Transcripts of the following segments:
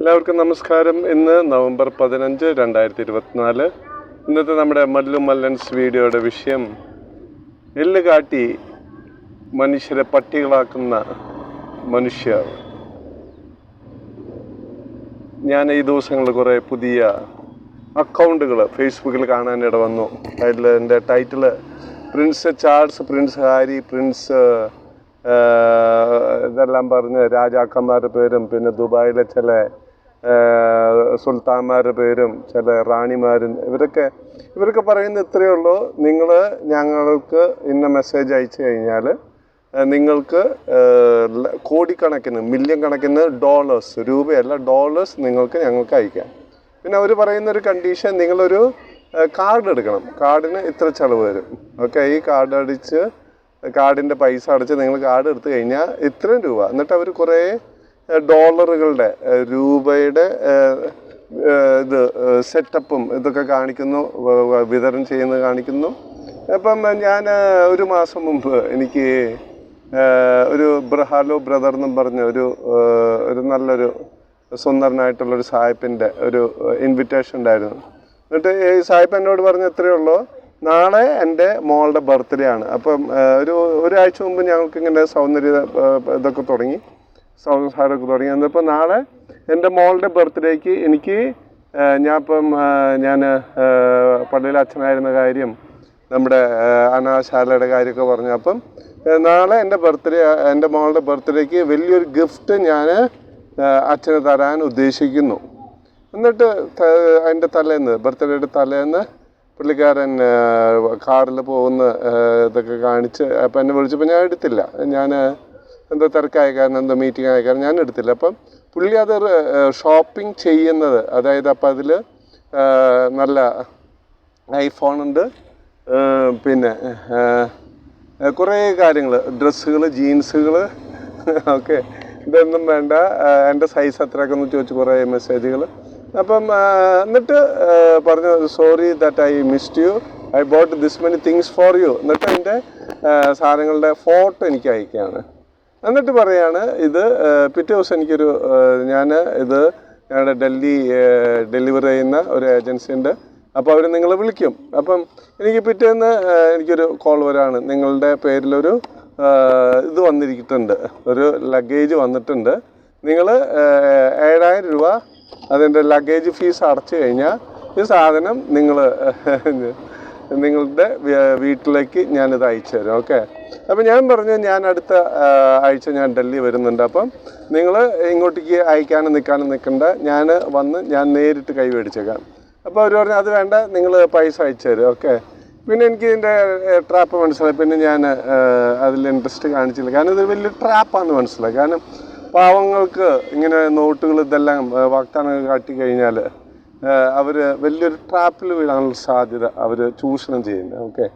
എല്ലാവർക്കും നമസ്കാരം. ഇന്ന് നവംബർ പതിനഞ്ച് രണ്ടായിരത്തി ഇരുപത്തിനാല് ഇന്നത്തെ നമ്മുടെ മല്ലു മല്ലൻസ് വീഡിയോയുടെ വിഷയം എല്ല് കാട്ടി മനുഷ്യരെ പട്ടികളാക്കുന്ന മനുഷ്യർ ഞാൻ ഈ ദിവസങ്ങളിൽ കുറേ പുതിയ അക്കൗണ്ടുകൾ ഫേസ്ബുക്കിൽ കാണാനിട വന്നു. അതിൽ എന്റെ title prince Charles prince Harry prince ഇതെല്ലാം പറഞ്ഞ് രാജാക്കന്മാരുടെ പേരും പിന്നെ ദുബായിലെ ചില സുൽത്താന്മാരുടെ പേരും ചില റാണിമാരും ഇവരൊക്കെ ഇവരൊക്കെ പറയുന്ന ഇത്രയേ ഉള്ളൂ. നിങ്ങൾ ഞങ്ങൾക്ക് ഇന്ന മെസ്സേജ് അയച്ചു കഴിഞ്ഞാൽ നിങ്ങൾക്ക് കോടിക്കണക്കിന് മില്യൺ കണക്കിന് ഡോളേഴ്സ് രൂപയല്ല ഡോളേഴ്സ് നിങ്ങൾക്ക് ഞങ്ങൾക്ക് അയക്കാം. പിന്നെ അവർ പറയുന്ന ഒരു കണ്ടീഷൻ നിങ്ങളൊരു കാർഡ് എടുക്കണം. കാർഡിന് ഇത്ര ചിലവ് വരും. ഓക്കെ ഈ കാർഡ് അടിച്ച് കാർഡിന്റെ പൈസ അടച്ച് നിങ്ങൾ കാർഡ് എടുത്തു കഴിഞ്ഞാൽ ഇത്രയും രൂപ. എന്നിട്ട് അവർ കുറേ ഡോളറുകളുടെ രൂപയുടെ ഇത് സെറ്റപ്പും ഇതൊക്കെ കാണിക്കുന്നു വിതരണം ചെയ്യുന്നത് കാണിക്കുന്നു. അപ്പം ഞാൻ ഒരു മാസം മുമ്പ് എനിക്ക് ഒരു ബ്രഹാലോ ബ്രദർ എന്നും പറഞ്ഞ ഒരു ഒരു നല്ലൊരു സുന്ദരനായിട്ടുള്ളൊരു സാഹിബിന്റെ ഒരു ഇൻവിറ്റേഷൻ ഉണ്ടായിരുന്നു. എന്നിട്ട് ഈ സാഹിബ് എന്നോട് പറഞ്ഞ ഇത്രയേ ഉള്ളൂ നാളെ എന്റെ മോളുടെ ബർത്ത്ഡേ ആണ്. അപ്പം ഒരു ഒരാഴ്ച മുമ്പ് ഞങ്ങൾക്ക് ഇങ്ങനെ സൗന്ദര്യ ഇതൊക്കെ തുടങ്ങി. സംസാരമൊക്കെ തുടങ്ങി. എന്നപ്പോൾ നാളെ എന്റെ മോളുടെ ബർത്ത്ഡേക്ക് എനിക്ക് ഞാൻ ഇപ്പം ഞാൻ പള്ളിയിൽ അച്ഛനായിരുന്ന കാര്യം നമ്മുടെ അനാശാലയുടെ കാര്യമൊക്കെ പറഞ്ഞു. അപ്പം നാളെ എന്റെ ബർത്ത്ഡേ എന്റെ മോളുടെ ബർത്ത്ഡേക്ക് വലിയൊരു ഗിഫ്റ്റ് ഞാൻ അച്ഛന് തരാൻ ഉദ്ദേശിക്കുന്നു. എന്നിട്ട് അതിന്റെ തലേന്ന് ബർത്ത്ഡേയുടെ തലേന്ന് പുള്ളിക്കാരൻ കാറിൽ പോകുന്ന ഇതൊക്കെ കാണിച്ച് അപ്പം എന്നെ വിളിച്ചപ്പോൾ ഞാൻ എടുത്തില്ല. ഞാൻ എന്തോ തിരക്കായ കാരണം എന്തോ മീറ്റിംഗ് ആയ കാരണം ഞാൻ എടുത്തില്ല. അപ്പം പുള്ളി അത് ഷോപ്പിംഗ് ചെയ്യുന്നത് അതായത് അപ്പം അതിൽ നല്ല ഐഫോൺ ഉണ്ട്. പിന്നെ കുറേ കാര്യങ്ങൾ ഡ്രസ്സുകൾ ജീൻസുകൾ ഓക്കെ. ഇതൊന്നും വേണ്ട. എന്റെ സൈസ് അത്രയൊക്കെ ഒന്ന് ചോദിച്ച് കുറേ മെസ്സേജുകൾ അപ്പം എന്നിട്ട് പറഞ്ഞു sorry that I missed you I bought this many things for you എന്നിട്ട് അതിന്റെ സാധനങ്ങളുടെ ഫോട്ടോ എനിക്ക് അയക്കുകയാണ് എന്നിട്ട് പറയാണ് ഇത് പിറ്റേ ദിവസം എനിക്കൊരു ഞാൻ ഇത് ഞങ്ങളുടെ ഡൽഹി ഡെലിവർ ചെയ്യുന്ന ഒരു ഏജൻസി ഉണ്ട് അപ്പോൾ അവർ നിങ്ങളെ വിളിക്കും. അപ്പം എനിക്ക് പിറ്റേന്ന് എനിക്കൊരു കോൾ വരാണ്. നിങ്ങളുടെ പേരിലൊരു ഇത് വന്നിരിക്കുന്നുണ്ട്. ഒരു ലഗേജ് വന്നിട്ടുണ്ട്. നിങ്ങൾ ഏഴായിരം രൂപ അതിന്റെ ലഗേജ് ഫീസ് അടച്ചു കഴിഞ്ഞാൽ ഈ സാധനം നിങ്ങൾ നിങ്ങളുടെ വീട്ടിലേക്ക് ഞാനിത് അയച്ചു തരാം ഓക്കെ? അപ്പം ഞാൻ പറഞ്ഞു ഞാൻ അടുത്ത ആഴ്ച ഞാൻ ഡൽഹി വരുന്നുണ്ട്. അപ്പം നിങ്ങൾ ഇങ്ങോട്ടേക്ക് അയക്കാനും നിൽക്കാനും നിൽക്കണ്ട ഞാൻ വന്ന് ഞാൻ നേരിട്ട് കൈ മേടിച്ചേക്കാം. അപ്പോൾ അവർ പറഞ്ഞു അത് വേണ്ട നിങ്ങൾ പൈസ അയച്ചു തരും ഓക്കെ. പിന്നെ എനിക്ക് ഇതിന്റെ ട്രാപ്പ് മനസ്സിലായി. പിന്നെ ഞാൻ അതിൽ ഇൻട്രസ്റ്റ് കാണിച്ചില്ല. കാരണം ഇത് വലിയ ട്രാപ്പാണെന്ന് മനസ്സിലായി. കാരണം പാവങ്ങൾക്ക് ഇങ്ങനെ നോട്ടുകൾ ഇതെല്ലാം വാഗ്ദാനം കാട്ടി കഴിഞ്ഞാൽ അവർ വലിയൊരു ട്രാപ്പിൽ വീഴാനുള്ള സാധ്യത അവർ ചൂഷണം ചെയ്യുന്നത് ഓക്കെ.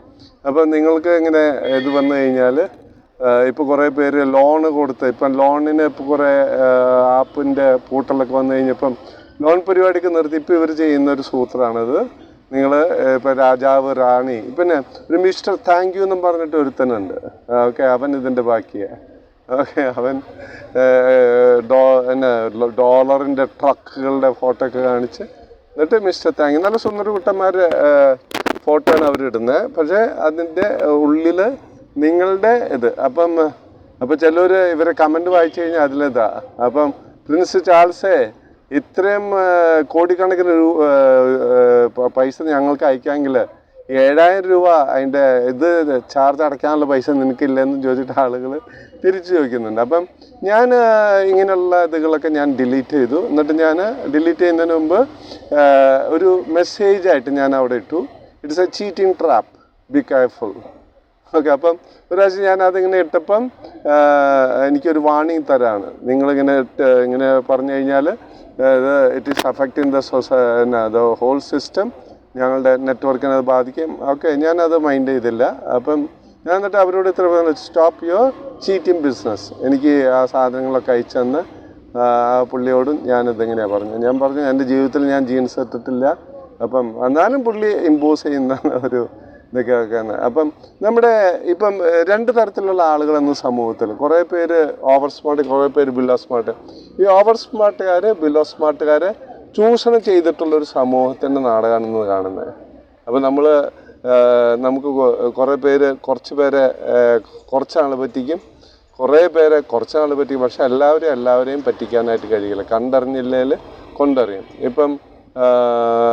അപ്പം നിങ്ങൾക്ക് ഇങ്ങനെ ഇത് വന്നു കഴിഞ്ഞാൽ ഇപ്പോൾ കുറേ പേര് ലോണ് കൊടുത്ത് ഇപ്പം ലോണിന് ഇപ്പോൾ കുറേ ആപ്പിന്റെ പൂട്ടലൊക്കെ വന്നു കഴിഞ്ഞപ്പം ലോൺ പരിപാടിക്ക് നിർത്തി. ഇപ്പോൾ ഇവർ ചെയ്യുന്ന ഒരു സൂത്രമാണിത് നിങ്ങൾ ഇപ്പോൾ രാജാവ് റാണി പിന്നെ ഒരു മിസ്റ്റർ താങ്ക് യു എന്നും പറഞ്ഞിട്ട് ഒരുത്തനുണ്ട്. ഓക്കെ അവൻ ഇതിന്റെ ബാക്കിയാണ് ഓക്കെ അവൻ ഡോ ഡോളറിന്റെ ട്രക്കുകളുടെ ഫോട്ടോ ഒക്കെ കാണിച്ച് എന്നിട്ട് മിസ്റ്റർ താങ്ക് നല്ല സുന്ദര കുട്ടന്മാരുടെ ഫോട്ടോ ആണ് അവരിടുന്നത് പക്ഷേ അതിന്റെ ഉള്ളിൽ നിങ്ങളുടെ ഇത്. അപ്പം അപ്പം ചിലർ ഇവരെ കമന്റ് വായിച്ചു കഴിഞ്ഞാൽ അതിലിതാ. അപ്പം പ്രിൻസ് ചാൾസേ ഇത്രയും കോടിക്കണക്കിന് പൈസ ഞങ്ങൾക്ക് അയക്കാമെങ്കിൽ ഏഴായിരം രൂപ അതിന്റെ ഇത് ചാർജ് അടയ്ക്കാനുള്ള പൈസ നിനക്കില്ലെന്ന് ചോദിച്ചിട്ട് ആളുകൾ തിരിച്ചു ചോദിക്കുന്നുണ്ട്. അപ്പം ഞാൻ ഇങ്ങനെയുള്ള ഇതുകളൊക്കെ ഞാൻ ഡിലീറ്റ് ചെയ്തു. എന്നിട്ട് ഞാൻ ഡിലീറ്റ് ചെയ്യുന്നതിന് മുമ്പ് ഒരു മെസ്സേജ് ആയിട്ട് ഞാൻ അവിടെ ഇട്ടു. It's a cheating trap be careful okay അപ്പം ഒരു പ്രാവശ്യം ഞാൻ അതിങ്ങനെ ഇട്ടപ്പം എനിക്കൊരു വാണിംഗ് തരാണ്. നിങ്ങളിങ്ങനെ ഇങ്ങനെ പറഞ്ഞു കഴിഞ്ഞാൽ ഇത് it is affecting the society the whole system ഞങ്ങളുടെ നെറ്റ്വർക്കിനെ അത് ബാധിക്കും. ഓക്കെ ഞാനത് മൈൻഡ് ചെയ്തില്ല. അപ്പം ഞാൻ എന്നിട്ട് അവരോട് ഇത്ര പറഞ്ഞു സ്റ്റോപ്പ് യുവർ ചീറ്റിംഗ് ബിസിനസ്. എനിക്ക് ആ സാധനങ്ങളൊക്കെ അയച്ചു തന്ന് ആ പുള്ളിയോടും ഞാനിതെങ്ങനെയാണ് പറഞ്ഞു ഞാൻ പറഞ്ഞു എന്റെ ജീവിതത്തിൽ ഞാൻ ജീൻസ് ഇട്ടിട്ടില്ല. അപ്പം എന്നാലും പുള്ളി ഇമ്പോസ് ചെയ്യുന്ന ഒരു ഇതൊക്കെ അപ്പം നമ്മുടെ ഇപ്പം രണ്ട് തരത്തിലുള്ള ആളുകളെന്ന് സമൂഹത്തിൽ കുറേ പേര് ഓവർ സ്മാർട്ട് കുറേ പേര് ബില്ലോ സ്മാർട്ട്. ഈ ഓവർ സ്മാർട്ടുകാർ ബില്ലോ സ്മാർട്ടുകാരെ ചൂഷണം ചെയ്തിട്ടുള്ള ഒരു സമൂഹത്തിന്റെ നാടകമാണ് ഇന്ന് കാണുന്നത്. അപ്പോൾ നമ്മൾ നമുക്ക് കുറേ പേര് കുറച്ച് പേരെ കുറച്ചാൾ പറ്റിക്കും. കുറേ പേരെ കുറച്ചാൾ പറ്റിക്കും. പക്ഷെ എല്ലാവരെയും എല്ലാവരെയും പറ്റിക്കാനായിട്ട് കഴിയില്ല. കണ്ടറിഞ്ഞില്ലേൽ കൊണ്ടറിയും. ഇപ്പം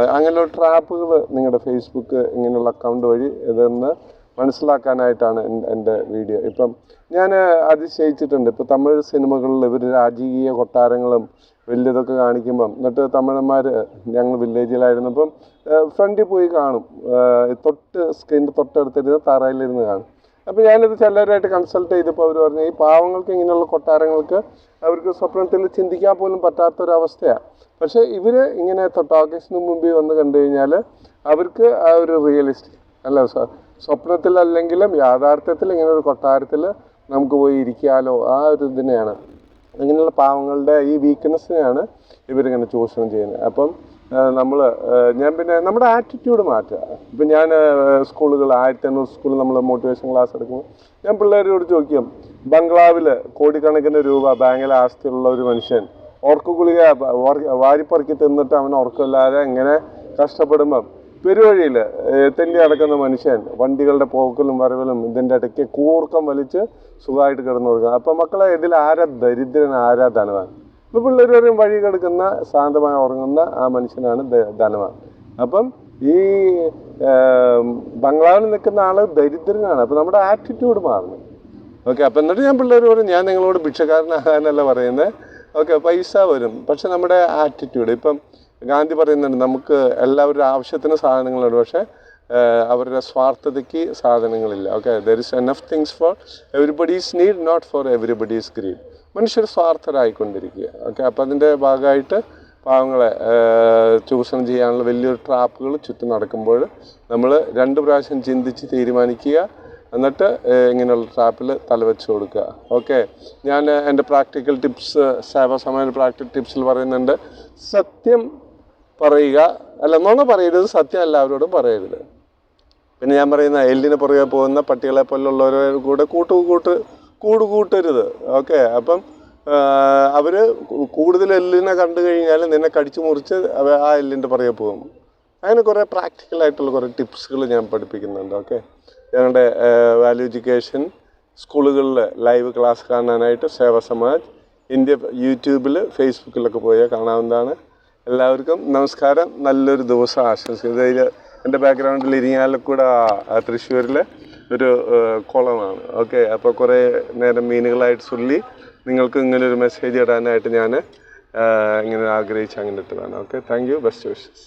അങ്ങനെയുള്ള ട്രാപ്പുകൾ നിങ്ങളുടെ ഫേസ്ബുക്ക് ഇങ്ങനെയുള്ള അക്കൗണ്ട് വഴി ഇതെന്ന് മനസ്സിലാക്കാനായിട്ടാണ് എൻ- എന്റെ വീഡിയോ. ഇപ്പം ഞാൻ അതിശയിച്ചിട്ടുണ്ട്. ഇപ്പോൾ തമിഴ് സിനിമകളിൽ ഇവർ രാജകീയ കൊട്ടാരങ്ങളും വലിയതൊക്കെ കാണിക്കുമ്പം എന്നിട്ട് തമിഴന്മാർ ഞങ്ങൾ വില്ലേജിലായിരുന്നപ്പം ഫ്രണ്ടിൽ പോയി കാണും. തൊട്ട് സ്ക്രീനിന്റെ തൊട്ടടുത്തിരുന്ന് തറയിലിരുന്ന് കാണും. അപ്പോൾ ഞാനിത് ചിലരായിട്ട് കൺസൾട്ട് ചെയ്തപ്പോൾ അവർ പറഞ്ഞു ഈ പാവങ്ങൾക്ക് ഇങ്ങനെയുള്ള കൊട്ടാരങ്ങൾക്ക് അവർക്ക് സ്വപ്നത്തിൽ ചിന്തിക്കാൻ പോലും പറ്റാത്തൊരവസ്ഥയാണ് പക്ഷേ ഇവർ ഇങ്ങനെ തൊട്ടാക്കേഷന് മുമ്പിൽ വന്ന് കണ്ടു കഴിഞ്ഞാൽ അവർക്ക് ആ ഒരു റിയലിസ്റ്റിക് അല്ല സ്വപ്നത്തിൽ അല്ലെങ്കിലും യാഥാർത്ഥ്യത്തിൽ ഇങ്ങനെ ഒരു കൊട്ടാരത്തിൽ നമുക്ക് പോയി ഇരിക്കാലോ ആ ഒരു ഇതിനെയാണ് ഇങ്ങനെയുള്ള പാവങ്ങളുടെ ഈ വീക്ക്നെസ്സിനെയാണ് ഇവരിങ്ങനെ ചൂഷണം ചെയ്യുന്നത്. അപ്പം നമ്മൾ ഞാൻ പിന്നെ നമ്മുടെ ആറ്റിറ്റ്യൂഡ് മാറ്റുക ഇപ്പം ഞാൻ സ്കൂളുകൾ ആയിരത്തി എണ്ണൂറ് സ്കൂളിൽ നമ്മൾ മോട്ടിവേഷൻ ക്ലാസ് എടുക്കുമ്പോൾ ഞാൻ പിള്ളേരോട് ചോദിക്കും ബംഗ്ലാവിൽ കോടിക്കണക്കിന് രൂപ ബാങ്കിലെ ആസ്തിയുള്ള ഒരു മനുഷ്യൻ ഓർക്ക് ഗുളിക വ- വാരി- വാരിപ്പറക്കി തിന്നിട്ട് അവൻ ഉറക്കമില്ലാതെ എങ്ങനെ കഷ്ടപ്പെടുമ്പം പെരുവഴിയിൽ തെല്ലി നടക്കുന്ന മനുഷ്യൻ വണ്ടികളുടെ പോക്കലും വരവലും ഇതിന്റെ ഇടയ്ക്ക് കൂർക്കം വലിച്ച് സുഖമായിട്ട് കിടന്നു കൊടുക്കുക അപ്പം മക്കളെ ഇതിൽ ആരാ ദരിദ്രൻ ആരാ ധനവാൻ? ഇപ്പം പിള്ളേർ വരെയും വഴി കിടക്കുന്ന ശാന്തമായി ഉറങ്ങുന്ന ആ മനുഷ്യനാണ് ധനവാൻ. അപ്പം ഈ ബംഗ്ലാവിൽ നിൽക്കുന്ന ആൾ ദരിദ്രനാണ്. അപ്പം നമ്മുടെ ആറ്റിറ്റ്യൂഡ് മാറുന്നു. ഓക്കെ അപ്പം എന്നിട്ട് ഞാൻ പിള്ളേർ പറയും ഞാൻ നിങ്ങളോട് ഭിക്ഷക്കാരനാകാനല്ല പറയുന്നത് ഓക്കെ പൈസ വരും. പക്ഷെ നമ്മുടെ ആറ്റിറ്റ്യൂഡ് ഇപ്പം ഗാന്ധി പറയുന്നുണ്ട് നമുക്ക് എല്ലാവരുടെ ആവശ്യത്തിന് സാധനങ്ങളുണ്ട് പക്ഷേ അവരുടെ സ്വാർത്ഥതയ്ക്ക് സാധനങ്ങളില്ല. Okay there is enough things for everybody's need not for everybody's greed മനുഷ്യർ സ്വാർത്ഥരായിക്കൊണ്ടിരിക്കുക. ഓക്കെ അപ്പം അതിന്റെ ഭാഗമായിട്ട് പാവങ്ങളെ ചൂഷണം ചെയ്യാനുള്ള വലിയൊരു ട്രാപ്പുകൾ ചുറ്റും നടക്കുമ്പോൾ നമ്മൾ രണ്ട് പ്രാവശ്യം ചിന്തിച്ച് തീരുമാനിക്കുക എന്നിട്ട് ഇങ്ങനെയുള്ള ട്രാപ്പിൽ തലവെച്ച് കൊടുക്കുക. ഓക്കെ ഞാൻ എന്റെ പ്രാക്ടിക്കൽ ടിപ്സ് സേവാസമയ പ്രാക്ടിക്കൽ ടിപ്സിൽ പറയുന്നുണ്ട് സത്യം പറയുക. അല്ല നുണ പറയരുത്. സത്യം എല്ലാവരോടും പറയരുത്. പിന്നെ ഞാൻ പറയുന്ന എല്ലിന് പുറകെ പോകുന്ന പട്ടികളെ പോലുള്ളവരെ കൂടെ കൂട്ട് കൂട്ട് കൂട് കൂട്ടരുത്. ഓക്കെ? അപ്പം അവർ കൂടുതൽ എല്ലിനെ കണ്ടു കഴിഞ്ഞാൽ നിന്നെ കടിച്ചു മുറിച്ച് ആ എല്ലിന്റെ പുറകെ പോകും. അങ്ങനെ കുറേ പ്രാക്ടിക്കലായിട്ടുള്ള കുറേ ടിപ്സുകൾ ഞാൻ പഠിപ്പിക്കുന്നുണ്ട്. ഓക്കെ? ഞങ്ങളുടെ വാല്യൂ എഡ്യൂക്കേഷൻ സ്കൂളുകളിൽ ലൈവ് ക്ലാസ് കാണാനായിട്ട് സേവ സമാജ് ഇന്ത്യ യൂട്യൂബിൽ ഫേസ്ബുക്കിലൊക്കെ പോയാൽ കാണാവുന്നതാണ്. എല്ലാവർക്കും നമസ്കാരം. നല്ലൊരു ദിവസം ആശംസിക്കുന്നത് ഇതിൽ എന്റെ ബാക്ക്ഗ്രൗണ്ടിൽ ഇരിങ്ങാലക്കുട തൃശ്ശൂരിൽ ഒരു കുളമാണ്. ഓക്കെ അപ്പോൾ കുറേ നേരം മീനുകളായിട്ട് ചൊല്ലി നിങ്ങൾക്ക് ഇങ്ങനെ ഒരു മെസ്സേജ് ഇടാനായിട്ട് ഞാൻ ഇങ്ങനെ ആഗ്രഹിച്ച് അങ്ങനെ ഇട്ടതാണ്. Okay thank you best wishes